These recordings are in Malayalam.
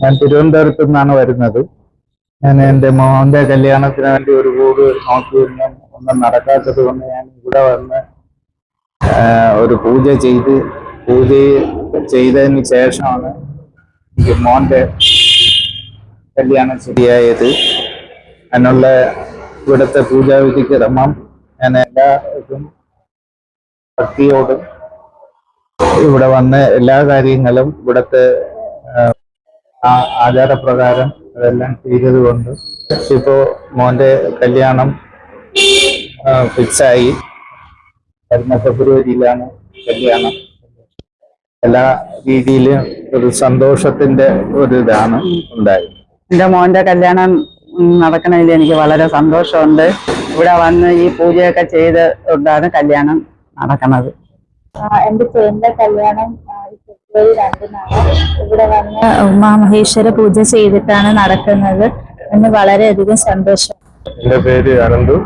ഞാൻ തിരുവനന്തപുരത്തു നിന്നാണ് വരുന്നത്. ഞാൻ എന്റെ മോന്റെ കല്യാണത്തിന് വേണ്ടി ഒരു വീട് നോക്കിയിരുന്നു. ഒന്നും നടക്കാത്തത് കൊണ്ട് ഞാൻ ഇവിടെ വന്ന് ഒരു പൂജ ചെയ്ത് പൂജ ചെയ്തതിന് ശേഷമാണ് എനിക്ക് മോന്റെ കല്യാണം ശരിയായത്. അതിനുള്ള ഇവിടുത്തെ പൂജാവിധി ക്രമം ഞാൻ എല്ലാവർക്കും ഭക്തിയോടും ഇവിടെ വന്ന് എല്ലാ കാര്യങ്ങളും ഇവിടുത്തെ ആചാരപ്രകാരം അതെല്ലാം ചെയ്തത് കൊണ്ട് ഇപ്പോ മോന്റെ കല്യാണം ഫിക്സായി. വരുന്ന ഫെബ്രുവരിയിലാണ് കല്യാണം. എല്ലാ രീതിയിലും ഒരു സന്തോഷത്തിന്റെ ഒരു ഇതാണ് ഉണ്ടായത്. എന്റെ മോന്റെ കല്യാണം നടക്കണതിൽ എനിക്ക് വളരെ സന്തോഷമുണ്ട്. ഇവിടെ വന്ന് ഈ പൂജയൊക്കെ ചെയ്ത് കൊണ്ടാണ് കല്യാണം നടക്കുന്നത് എന്റെ ചേന്റെ കല്യാണം ഫെബ്രുവരി രണ്ടിനാണ് ഇവിടെ വന്ന് ഉമാമഹേശ്വര പൂജ ചെയ്തിട്ടാണ് നടക്കുന്നത്. എന്ന് വളരെയധികം സന്തോഷം. എന്റെ പേര് അനന്തു.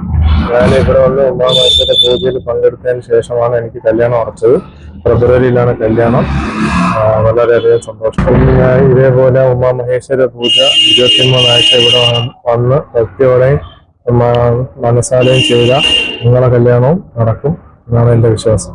ഞാൻ ഇവിടെ വന്ന് ഉമാമഹേശ്വര പൂജയിൽ പങ്കെടുത്തതിന് ശേഷമാണ് എനിക്ക് കല്യാണം ഉറച്ചത്. ഫെബ്രുവരിയിലാണ് കല്യാണം. വളരെയധികം സന്തോഷം. ഞാൻ ഇതേപോലെ ഉമാമഹേശ്വര പൂജ ഇരുപത്തിമൂന്നാഴ്ച ഇവിടെ വന്ന് ഭക്തിയോടെയും മനസ്സാലയും മനസ്സാലെയും ചെയ്ത നിങ്ങളെ കല്യാണവും നടക്കും എന്നാണ് എന്റെ വിശ്വാസം.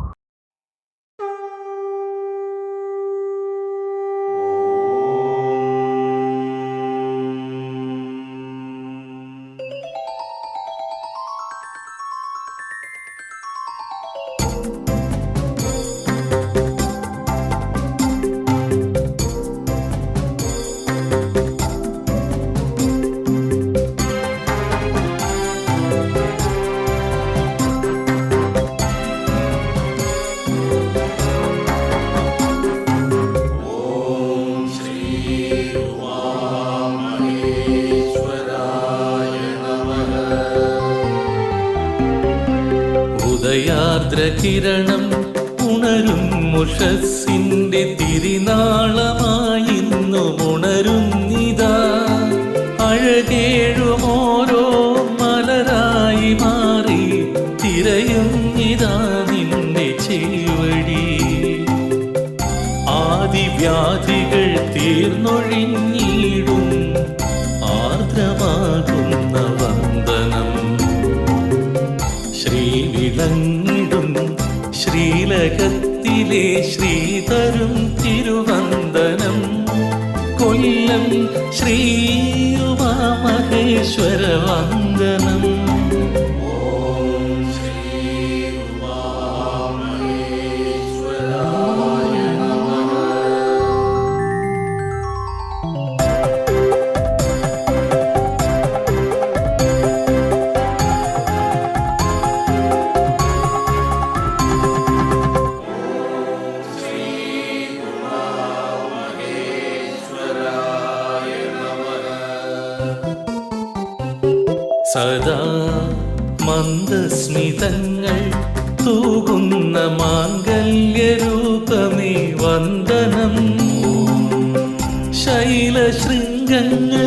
ഉദയാർദ്രകിരണം ഉണരും മുഷസിന്റെ തിരിനാളമായിന്നു ഉണരുന്നിതാ അഴകേഴും ഓരോ മലരായി മാറി തിരയും ഇതാ നിന്റെ ചെവടി. ആദിവ്യാധികൾ തീർന്നൊഴിഞ്ഞിടും ശ്രീവിളങ്ങിടും ശ്രീലകത്തിലെ ശ്രീതരും തിരുവന്ദനം കൊല്ലം ശ്രീ ഉമാമഹേശ്വര വന്ദനം. സദാ മന്ദസ്മിതങ്ങൾ തൂകുന്ന മാംഗല്യരൂപമേ വന്ദനം. ശൈലശൃംഗങ്ങൾ